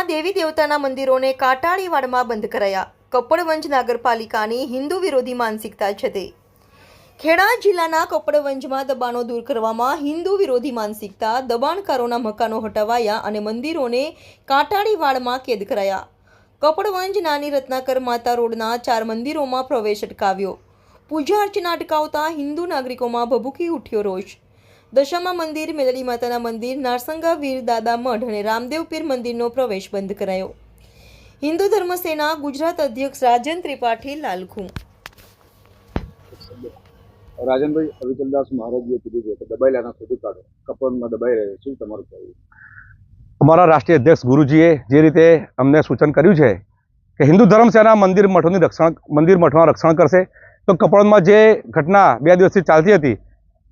જિલ્લામાં દેવી દેવતાના મંદિરોને કાટાળીવાડમાં બંધ કરાયા. કપડવંજ નગરપાલિકાની હિન્દુ વિરોધી માનસિકતા છે તે ખેડા જિલ્લાના કપડવંજમાં દબાણો દૂર કરવામાં હિન્દુ વિરોધી માનસિકતા દબાણકારોના મકાનો હટાવાયા અને મંદિરોને કાટાળીવાડમાં કેદ કરાયા. કપડવંજ નાની રત્નાકર માતા રોડના ચાર મંદિરોમાં પ્રવેશ અટકાવ્યો. પૂજા અર્ચના અટકાવતા હિન્દુ નાગરિકોમાં ભભૂકી ઉઠ્યો રોષ. દશામા મંદિર મેલડી માતાના મંદિર નારસંગા વીર દાદા મઢ અને રામદેવ પીર મંદિરનો પ્રવેશ બંધ કરાયો. હિન્દુ ધર્મ સેના ગુજરાત અધ્યક્ષ રાજન ત્રિપાઠી લાલખું. રાજનભાઈ અવિચલદાસ મહારાજીએ કીધું છે કે દબાયેલાના શોધી કાઢો. કપડમાં દબાઈ રહે શું તમારું કહેવું. અમારા રાષ્ટ્રીય અધ્યક્ષ ગુરુજીએ જે રીતે અમને સૂચન કર્યું છે કે હિન્દુ ધર્મ સેના મંદિર મઠોની રક્ષણ મંદિર મઠમાં રક્ષણ કરશે તો કપડમાં જે ઘટના બે દિવસથી ચાલતી હતી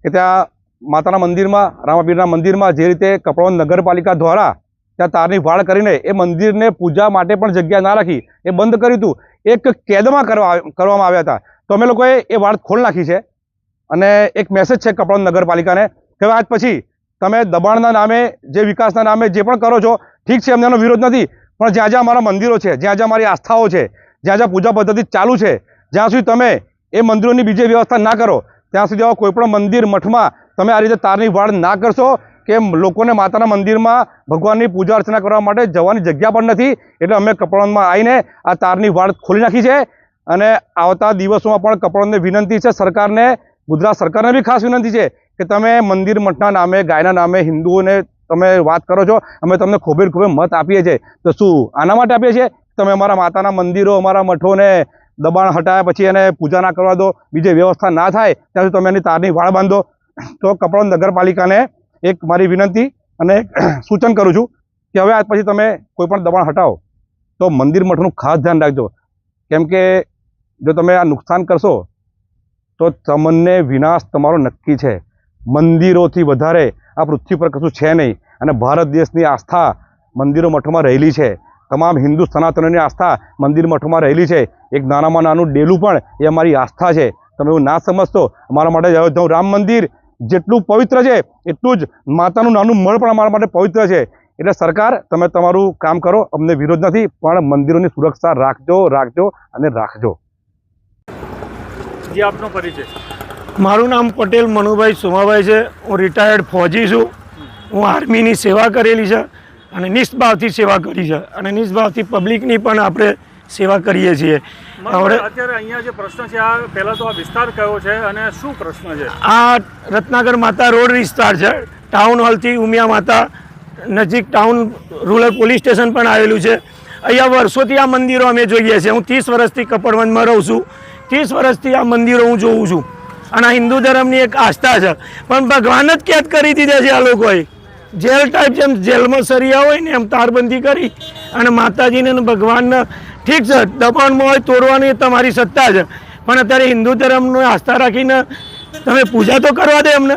કે ત્યાં માતાના મંદિરમાં, રામાપીરના મંદિરમાં જે રીતે કપડવંજ નગરપાલિકા દ્વારા ત્યાં તારની વાળ કરીને એ મંદિરને પૂજા માટે પણ જગ્યા ના રાખી, એ બંધ કર્યું હતું. એક કેદમાં કરવા કરવામાં આવ્યા હતા. તો અમે લોકોએ એ વાળ ખોલ નાખી છે. અને એક મેસેજ છે કપડવંજ નગરપાલિકાને કે આજ પછી તમે દબાણના નામે, જે વિકાસના નામે જે પણ કરો છો, ઠીક છે એનો વિરોધ નથી. પણ જ્યાં જ્યાં અમારા મંદિરો છે, જ્યાં જ્યાં મારી આસ્થાઓ છે, જ્યાં જ્યાં પૂજા પદ્ધતિ ચાલુ છે, જ્યાં સુધી તમે એ મંદિરોની બીજી વ્યવસ્થા ના કરો, ત્યાં સુધી આવા કોઈપણ મંદિર મઠમાં તમે આ રીતે તારની વાડ ના કરશો કે લોકોને માતાના મંદિરમાં ભગવાનની પૂજા અર્ચના કરવા માટે જવાની જગ્યા પણ નથી. એટલે અમે કપડવંજમાં આવીને આ તારની વાડ ખોલી નાખી છે અને આવતા દિવસોમાં પણ કપડવંજને વિનંતી છે સરકારને, ગુજરાત સરકારને બી ખાસ વિનંતી છે કે તમે મંદિર મઠના નામે, ગાયના નામે, હિન્દુઓને તમે વાત કરો છો, અમે તમને ખોબે ખોબે મત આપીએ છીએ. તો શું આના માટે આપીએ છીએ? તમે અમારા માતાના મંદિરો, અમારા મઠોને દબાણ હટાયા પછી એને પૂજા ના કરવા દો, બીજી વ્યવસ્થા ના થાય ત્યાં સુધી તમે એની તારની વાળ બાંધો. તો કપડવંજ નગરપાલિકાને એક મારી વિનંતી અને સૂચન કરું છું કે હવે આજ પછી તમે કોઈ પણ દબાણ હટાવો. તો મંદિર મઠનું ખાસ ધ્યાન રાખજો. કેમ કે જો તમે આ નુકસાન કરશો, તો તમને વિનાશ તમારો નક્કી છે. મંદિરોથી વધારે આ પૃથ્વી પર કશું છે નહીં અને ભારત દેશની આસ્થા મંદિરો મઠોમાં રહેલી છે. તમામ હિન્દુ સનાતનોની આસ્થા મંદિર મઠોમાં રહેલી છે. એક નાનામાં નાનું ડેલું પણ એ અમારી આસ્થા છે. તમે એવું ના સમજતો અમારા માટે અયોધ્યાનું રામ મંદિર. જેટલું પવિત્ર છે એટલું જ માતાનું નાનું મળ પણ અમારા માટે પવિત્ર છે. એટલે સરકાર તમે તમારું કામ કરો અમને વિરોધ નથી પણ મંદિરોની સુરક્ષા રાખજો રાખજો અને રાખજો. જે આપનો પરિચય. મારું નામ પટેલ મનુભાઈ સોમાભાઈ છે. હું રિટાયર્ડ ફોજી છું. હું આર્મીની સેવા કરેલી છે અને નિષ્ભાવથી સેવા કરી છે. અને નિષ્ભાવથી પબ્લિકની પણ આપણે સેવા કરીએ છીએ. અત્યારે અહીંયા જે પ્રશ્ન છે આ પહેલા તો આ વિસ્તાર કયો છે અને શું પ્રશ્ન છે? આ રત્નાકર માતા રોડ વિસ્તાર છે. ટાઉન હોલથી ઉમિયા માતા નજીક ટાઉન રૂરલ પોલીસ સ્ટેશન પણ આવેલું છે. અહીંયા વર્ષોથી આ મંદિરો અમે જોઈએ છીએ. હું ત્રીસ વર્ષથી કપડવંજમાં રહું છું. ત્રીસ વર્ષથી આ મંદિરો હું જોઉં છું. અને આ હિન્દુ ધર્મની એક આસ્થા છે. પણ ભગવાન જ કેદ કરી દીધા છે આ લોકોએ. જેલ ટાઈપ જેમ જેલમાં સરિયા હોય ને એમ તારબંધી કરી અને માતાજીને ભગવાનને ઠીક છે દબાણમાં હોય તોડવાની તમારી સત્તા છે. પણ અત્યારે હિન્દુ ધર્મનો આસ્થા રાખીને તમે પૂજા તો કરવા દે એમને.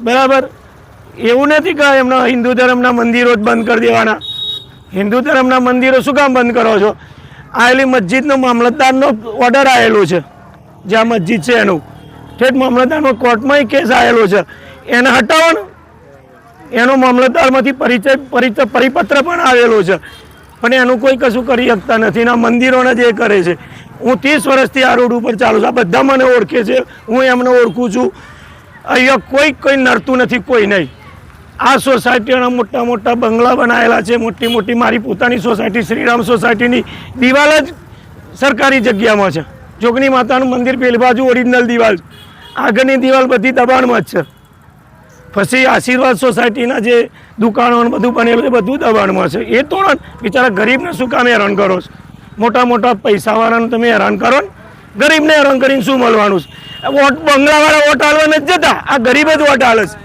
બરાબર? એવું નથી કે એમના હિન્દુ ધર્મના મંદિરો જ બંધ કરી દેવાના. હિન્દુ ધર્મના મંદિરો શું કામ બંધ કરો છો? આવેલી મસ્જિદનો મામલતદારનો ઓર્ડર આવેલો છે. જ્યાં મસ્જિદ છે એનું. ઠેઠ મામલતદારનો કોર્ટમાં કેસ આવેલો છે. એને હટાવો એનો મામલતદારમાંથી પરિચય પરિચય પરિપત્ર પણ આવેલો છે. પણ એનું કોઈ કશું કરી શકતા નથી ના મંદિરોને જે કરે છે. હું ત્રીસ વર્ષથી આ રોડ ઉપર ચાલું છું. આ બધા મને ઓળખે છે. હું એમને ઓળખું છું. અહીંયા કોઈ કોઈ નડતું નથી, કોઈ નહીં. આ સોસાયટીના મોટા મોટા બંગલા બનાવેલા છે. મોટી મોટી મારી પોતાની સોસાયટી, શ્રીરામ સોસાયટીની દિવાલ જ સરકારી જગ્યામાં છે. જોગણી માતાનું મંદિર પેલી બાજુ ઓરિજિનલ દિવાલ. આગળની દિવાલ બધી દબાણમાં જ છે. પછી આશીર્વાદ સોસાયટીના જે દુકાનો બધું બનેલું છે બધું દબાણમાં છે. એ તો બિચારા ગરીબને શું કામ હેરાન કરો છો? મોટા મોટા પૈસાવાળાને તમે હેરાન કરો ને? ગરીબને હેરાન કરીને શું મળવાનું છે? વોટ, બંગલાવાળા વોટ હાલવા નથી જતા. આ ગરીબ જ વોટ હાલે છે.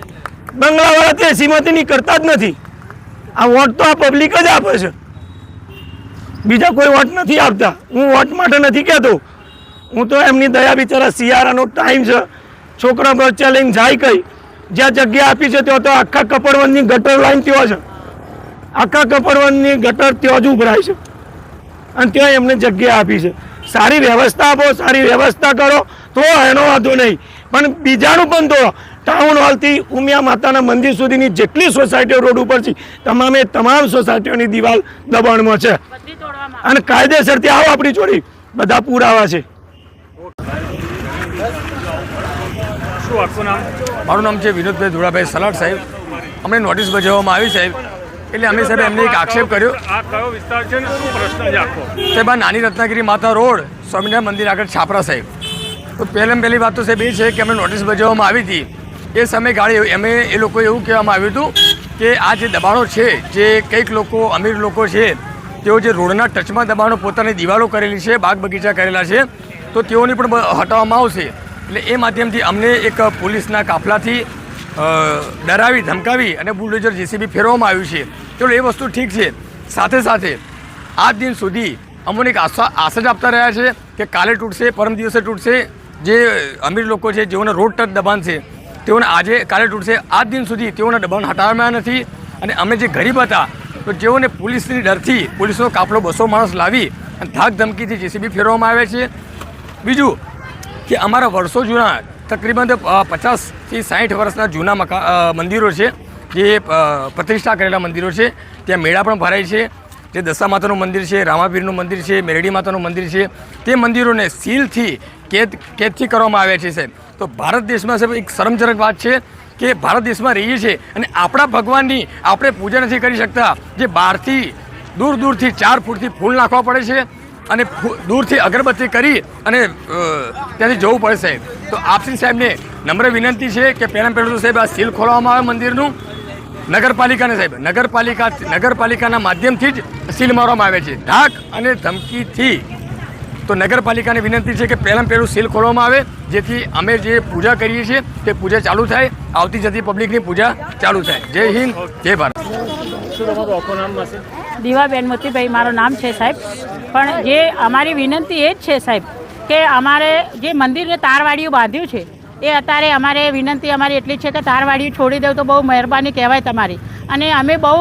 બંગલાવાળા તે એસીમાંથી નીકળતા જ નથી. આ વોટ તો આ પબ્લિક જ આપે છે. બીજા કોઈ વોટ નથી આપતા. હું વોટ માટે નથી કહેતો. હું તો એમની દયા બિચારા શિયાળાનો ટાઈમ છે. છોકરા પર ચેલેન્જ જાય કઈ. જ્યાં જગ્યા આપી છે ત્યાં તો આખા કપડવનની ગટર લાઈન ત્યાં છે. આખા કપડવનની ગટર ત્યાં જ ઉભરાય છે. અને ત્યાં એમને જગ્યા આપી છે. સારી વ્યવસ્થા આપો સારી વ્યવસ્થા કરો તો એનો વાંધો નહીં. પણ બીજાનું પણ તો ટાઉન હોલથી ઉમિયા માતાના મંદિર સુધીની જેટલી સોસાયટીઓ રોડ ઉપર છે તમામે તમામ સોસાયટીઓની દિવાલ દબાણમાં છે. અને કાયદેસરથી આવો આપણી જોડી. બધા પુરાવા છે. શું આખું નામ? મારું નામ છે વિનોદભાઈ ધોળાભાઈ સલાડ સાહેબ. અમને નોટિસ બજાવવામાં આવી સાહેબ. એટલે અમે સાહેબ એમને એક આક્ષેપ કર્યો. આ કયો વિસ્તાર છે ને શું પ્રશ્ન છે આખો? સાહેબ આ નાની રત્નાગીરી માતા રોડ સ્વામિનારાયણ મંદિર આગળ છાપરા સાહેબ. તો પહેલાં પહેલી વાત તો સાહેબ એ છે કે અમે નોટિસ બજાવવામાં આવી હતી. એ સમયગાળે અમે એ લોકો એવું કહેવામાં આવ્યું હતું કે આ જે દબાણો છે જે કંઈક લોકો અમીર લોકો છે તેઓ જે રોડના ટચમાં દબાણો પોતાની દિવાલો કરેલી છે બાગ બગીચા કરેલા છે તો તેઓની પણ હટાવવામાં આવશે. એટલે એ માધ્યમથી અમને એક પોલીસના કાફલાથી ડરાવી, ધમકાવી અને બુલડોઝર જેસીબી ફેરવવામાં આવ્યું છે. ચલો, એ વસ્તુ ઠીક છે. સાથે સાથે, આજ દિન સુધી અમને એક આશા આશા જ આપતા રહ્યા છે કે કાલે તૂટશે, પરમ દિવસે તૂટશે. જે અમીર લોકો છે, જેઓને રોડ ટચ દબાણ છે, તેઓને આજે કાલે તૂટશે. આજ દિન સુધી તેઓના દબાણ હટાવવામાં નથી. અને અમે જે ગરીબ હતા, તો જેઓને પોલીસની ડરથી પોલીસનો કાફલો બસો માણસ લાવી અને ધાક ધમકીથી જેસીબી ફેરવવામાં આવે છે. બીજું કે અમારા વર્ષો જૂના, તકરીબન પચાસથી સાઠ વર્ષના જૂના મકા મંદિરો છે, જે પ્રતિષ્ઠા કરેલા મંદિરો છે. ત્યાં મેળા પણ ભરાય છે. જે દશા માતાનું મંદિર છે, રામાપીરનું મંદિર છે, મેરડી માતાનું મંદિર છે, તે મંદિરોને સીલથી કેદ, કેદથી કરવામાં આવ્યા છે સાહેબ. તો ભારત દેશમાં સાહેબ એક શરમજનક વાત છે કે ભારત દેશમાં રહીએ છીએ અને આપણા ભગવાનની આપણે પૂજા નથી કરી શકતા. જે બહારથી દૂર દૂરથી ચાર ફૂટથી ફૂલ નાખવા પડે છે અને દૂરથી અગરબત્તી કરી અને ત્યાંથી જવું પડે સાહેબ. તો આપસી સાહેબને નમ્ર વિનંતી છે કે પહેલાં પહેલું તો સાહેબ આ સીલ ખોલવામાં આવે મંદિરનું. નગરપાલિકાને સાહેબ, નગરપાલિકા નગરપાલિકાના માધ્યમથી જ સીલ મારવામાં આવે છે. ઢાક અને ધમકીથી તો નગરપાલિકાને વિનંતી છે કે પહેલાં પહેલું સીલ ખોલવામાં આવે. જેથી અમે જે પૂજા કરીએ છીએ તે પૂજા ચાલુ થાય. આવતી જતી પબ્લિકની પૂજા ચાલુ થાય. જય હિન્દ જય ભારત. દીવાબેન મોતીભાઈ મારું નામ છે સાહેબ. પણ જે અમારી વિનંતી એ જ છે સાહેબ કે અમારે જે મંદિરને તારવાડીયું બાંધ્યું છે એ અત્યારે અમારે વિનંતી અમારી એટલી જ છે કે તારવાડીયું છોડી દઉં તો બહુ મહેરબાની કહેવાય તમારી. અને અમે બહુ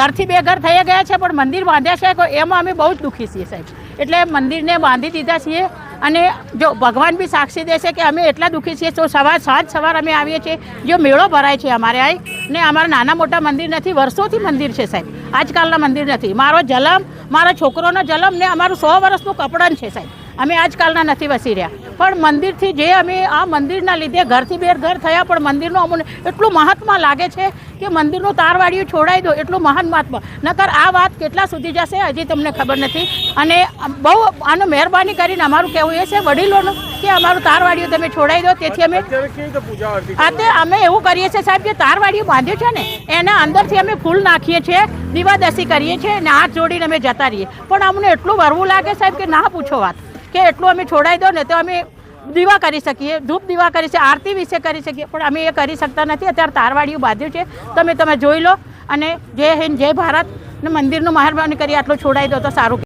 ઘરથી બે ઘર થઈ ગયા છે પણ મંદિર બાંધ્યા છે એમાં અમે બહુ જ દુઃખી છીએ સાહેબ. એટલે મંદિરને બાંધી દીધા છીએ અને જો ભગવાન બી સાક્ષી દેશે કે અમે એટલા દુઃખી છીએ, તો સવાર સાંજ સવાર અમે આવીએ છીએ. જો મેળો ભરાય છે અમારે અહીં ને અમારા નાના મોટા મંદિર નથી, વર્ષોથી મંદિર છે સાહેબ. આજકાલના મંદિર નથી. મારો જલમ, મારા છોકરોનો જલમ ને અમારું સો વર્ષનું કપડાં છે સાહેબ. અમે આજકાલના નથી વસી રહ્યા. પણ મંદિરથી જે અમે આ મંદિરના લીધે ઘરથી બેર ઘર થયા પણ મંદિરનું અમને એટલું મહાત્મા લાગે છે કે મંદિરનું તારવાડિયું છોડાવી દો એટલું મહાન મહાત્મા. નકર આ વાત કેટલા સુધી જશે હજી તમને ખબર નથી. અને બહુ આનો મહેરબાની કરીને અમારું કહેવું એ છે વડીલોનું કે અમારું તારવાડિયું તમે છોડાવી દો તેથી અમે તે અમે એવું કરીએ છીએ સાહેબ જે તારવાડિયું બાંધ્યું છે ને એના અંદરથી અમે ફૂલ નાખીએ છીએ દીવાદશી કરીએ છીએ અને હાથ જોડીને અમે જતા રહીએ. પણ અમને એટલું વરવું લાગે સાહેબ કે ના પૂછો વાત. કે એટલું અમે છોડાવી દો ને તો અમે દીવા કરી શકીએ, ધૂપ દીવા કરી શકીએ, આરતી વિશે કરી શકીએ. પણ અમે એ કરી શકતા નથી. અત્યારે તારવાડીયું બાંધ્યું છે. તમે તમે જોઈ લો અને જય હિન્દ, જય ભારત. ને મંદિરનું મહેરબાની કરી આટલું છોડાવી દો તો સારું